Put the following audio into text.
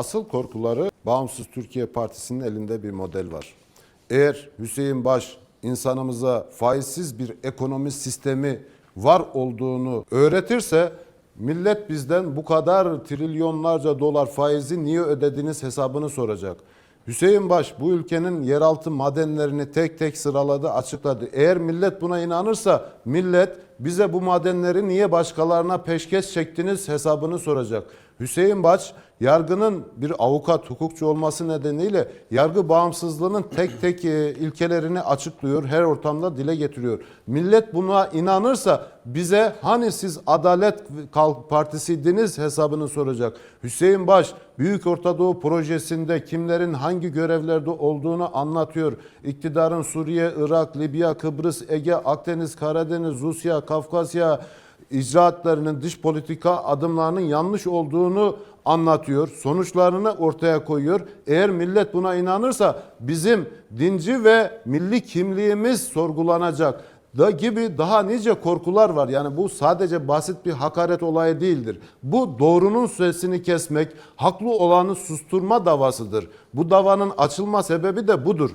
asıl korkuları Bağımsız Türkiye Partisi'nin elinde bir model var. Eğer Hüseyin Baş insanımıza faizsiz bir ekonomi sistemi var olduğunu öğretirse millet bizden bu kadar trilyonlarca dolar faizi niye ödediniz hesabını soracak. Hüseyin Baş bu ülkenin yeraltı madenlerini tek tek sıraladı, açıkladı. Eğer millet buna inanırsa millet bize bu madenleri niye başkalarına peşkeş çektiniz hesabını soracak. Hüseyin Baş yargının bir avukat, hukukçu olması nedeniyle yargı bağımsızlığının tek tek e, ilkelerini açıklıyor, her ortamda dile getiriyor. Millet buna inanırsa bize hani siz Adalet Partisiydiniz hesabını soracak. Hüseyin Baş Büyük Orta Doğu projesinde kimlerin hangi görevlerde olduğunu anlatıyor. İktidarın Suriye, Irak, Libya, Kıbrıs, Ege, Akdeniz, Karadeniz, Rusya, Kafkasya icraatlarının dış politika adımlarının yanlış olduğunu anlatıyor. Sonuçlarını ortaya koyuyor. Eğer millet buna inanırsa bizim dinci ve milli kimliğimiz sorgulanacak da gibi daha nice korkular var. Yani bu sadece basit bir hakaret olayı değildir. Bu doğrunun sesini kesmek, haklı olanı susturma davasıdır. Bu davanın açılma sebebi de budur.